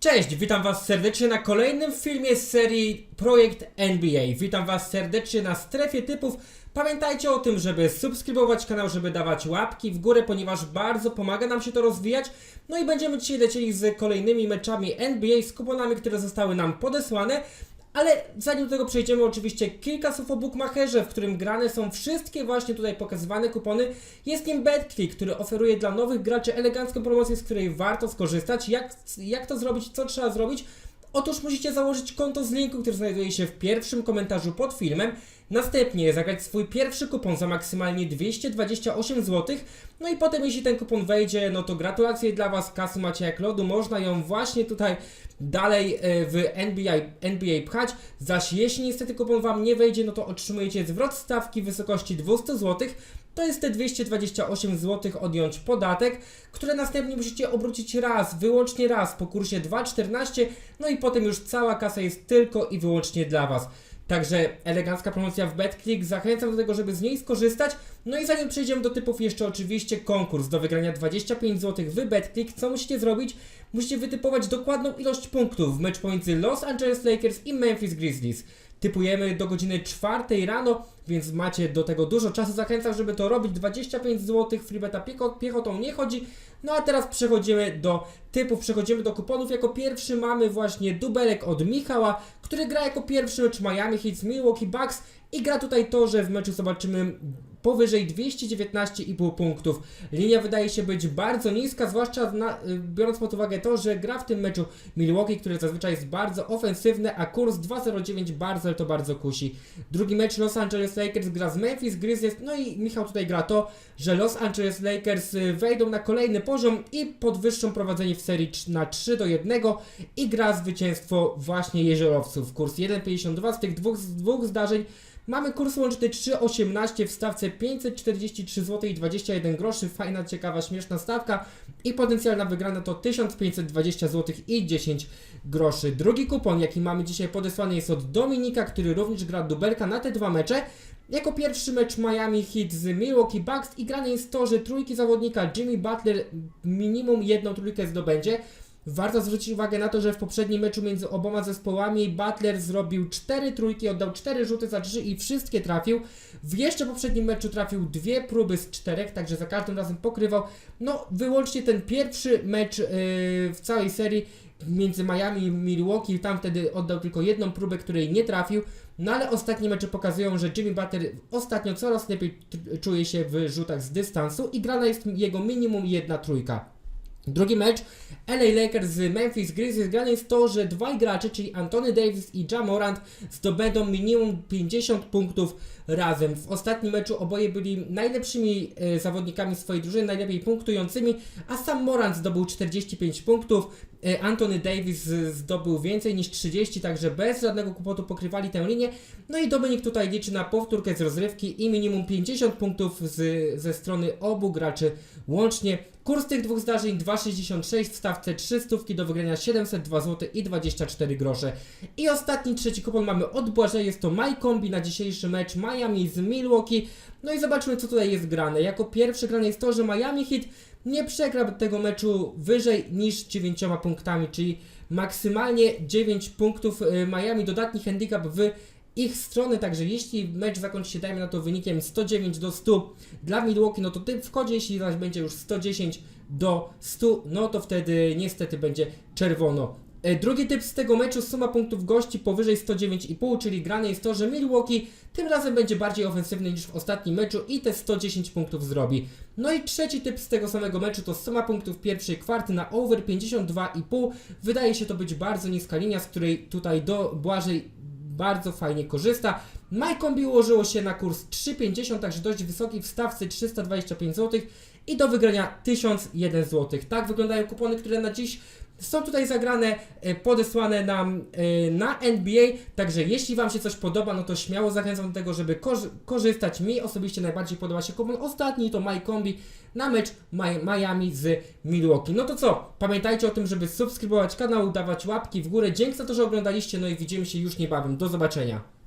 Cześć, witam Was serdecznie na kolejnym filmie z serii Projekt NBA. Witam Was serdecznie na strefie typów. Pamiętajcie o tym, żeby subskrybować kanał, żeby dawać łapki w górę, ponieważ bardzo pomaga nam się to rozwijać. No i będziemy dzisiaj lecieli z kolejnymi meczami NBA, z kuponami, które zostały nam podesłane. Ale zanim do tego przejdziemy, oczywiście kilka słów o Bookmacherze, w którym grane są wszystkie właśnie tutaj pokazywane kupony. Jest nim BetClick, który oferuje dla nowych graczy elegancką promocję, z której warto skorzystać. Jak, jak to zrobić, co trzeba zrobić? Otóż musicie założyć konto z linku, który znajduje się w pierwszym komentarzu pod filmem. Następnie zagrać swój pierwszy kupon za maksymalnie 228 zł. No i potem, jeśli ten kupon wejdzie, no to gratulacje dla Was, kasy macie jak lodu. Można ją właśnie tutaj dalej e, w NBA, NBA pchać. Zaś jeśli niestety kupon Wam nie wejdzie, no to otrzymujecie zwrot stawki w wysokości 200 zł. To jest te 228 zł odjąć podatek, które następnie musicie obrócić raz, wyłącznie raz po kursie 2,14, no i potem już cała kasa jest tylko i wyłącznie dla Was. Także elegancka promocja w BetClick, zachęcam do tego, żeby z niej skorzystać. No i zanim przejdziemy do typów, jeszcze oczywiście konkurs do wygrania 25 zł w BetClick. Co musicie zrobić? Musicie wytypować dokładną ilość punktów w mecz pomiędzy Los Angeles Lakers i Memphis Grizzlies. Typujemy do godziny 4 rano, więc macie do tego dużo czasu. Zachęcam, żeby to robić. 25 zł, freebeta piechotą nie chodzi. No a teraz przechodzimy do typów, przechodzimy do kuponów. Jako pierwszy mamy właśnie dubelek od Michała, który gra jako pierwszy mecz Miami Heat z Milwaukee Bucks i gra tutaj to, że w meczu zobaczymy powyżej 219,5 punktów. Linia wydaje się być bardzo niska, zwłaszcza na, biorąc pod uwagę to, że gra w tym meczu Milwaukee, który zazwyczaj jest bardzo ofensywny, a kurs 2,09 bardzo, to bardzo kusi. Drugi mecz Los Angeles Lakers gra z Memphis Grizzlies, no i Michał tutaj gra to, że Los Angeles Lakers y, wejdą na kolejny poziom i podwyższą prowadzenie w serii na 3 do 1 i gra zwycięstwo właśnie jeziorowców. Kurs 1,52 z tych dwóch, dwóch zdarzeń Mamy kurs łączny 3,18 w stawce 543 zł i 21 groszy. Fajna, ciekawa, śmieszna stawka. I potencjalna wygrana to 1520 zł i 10 groszy. Drugi kupon, jaki mamy dzisiaj podesłany jest od Dominika, który również gra dubelka na te dwa mecze. Jako pierwszy mecz Miami Heat z Milwaukee Bucks i grane jest to, że trójki zawodnika Jimmy Butler minimum jedną trójkę zdobędzie. Warto zwrócić uwagę na to, że w poprzednim meczu między oboma zespołami Butler zrobił 4 trójki, oddał 4 rzuty za 3 i wszystkie trafił. W jeszcze poprzednim meczu trafił dwie próby z czterech, także za każdym razem pokrywał. No, wyłącznie ten pierwszy mecz yy, w całej serii między Miami i Milwaukee, tam wtedy oddał tylko jedną próbę, której nie trafił. No ale ostatnie mecze pokazują, że Jimmy Butler ostatnio coraz lepiej czuje się w rzutach z dystansu i grana jest jego minimum jedna trójka. Drugi mecz LA Lakers z Memphis Grizzlies grane jest to, że dwaj gracze, czyli Anthony Davis i Ja Morant zdobędą minimum 50 punktów razem. W ostatnim meczu oboje byli najlepszymi e, zawodnikami swojej drużyny, najlepiej punktującymi, a sam Morant zdobył 45 punktów, e, Anthony Davis zdobył więcej niż 30, także bez żadnego kłopotu pokrywali tę linię. No i Dominik tutaj liczy na powtórkę z rozrywki i minimum 50 punktów z, ze strony obu graczy łącznie. Kurs tych dwóch zdarzeń 2,66 w stawce 300 do wygrania 702 zł i 24 grosze. I ostatni trzeci kupon mamy od Błażej, jest to MyCombi na dzisiejszy mecz Miami z Milwaukee. No i zobaczmy co tutaj jest grane. Jako pierwsze grane jest to, że Miami Heat nie przegra tego meczu wyżej niż 9 punktami, czyli maksymalnie 9 punktów y, Miami, dodatni handicap w ich strony, także jeśli mecz zakończy się, dajmy na to wynikiem 109 do 100 dla Milwaukee, no to typ w kodzie, jeśli zaś będzie już 110 do 100, no to wtedy niestety będzie czerwono. E, Drugi typ z tego meczu, suma punktów gości powyżej 109,5, czyli grane jest to, że Milwaukee tym razem będzie bardziej ofensywny niż w ostatnim meczu i te 110 punktów zrobi. No i trzeci typ z tego samego meczu to suma punktów pierwszej kwarty na over 52,5. Wydaje się to być bardzo niska linia, z której tutaj do Błażej bardzo fajnie korzysta. MyCombi ułożyło się na kurs 3,50, także dość wysoki w stawce 325 zł i do wygrania 1001 zł. Tak wyglądają kupony, które na dziś są tutaj zagrane, e, podesłane nam e, na NBA, także jeśli Wam się coś podoba, no to śmiało zachęcam do tego, żeby korzy- korzystać. Mi osobiście najbardziej podoba się kupon ostatni, to MyCombi na mecz Mi- Miami z Milwaukee. No to co? Pamiętajcie o tym, żeby subskrybować kanał, dawać łapki w górę. Dzięki za to, że oglądaliście, no i widzimy się już niebawem. Do zobaczenia.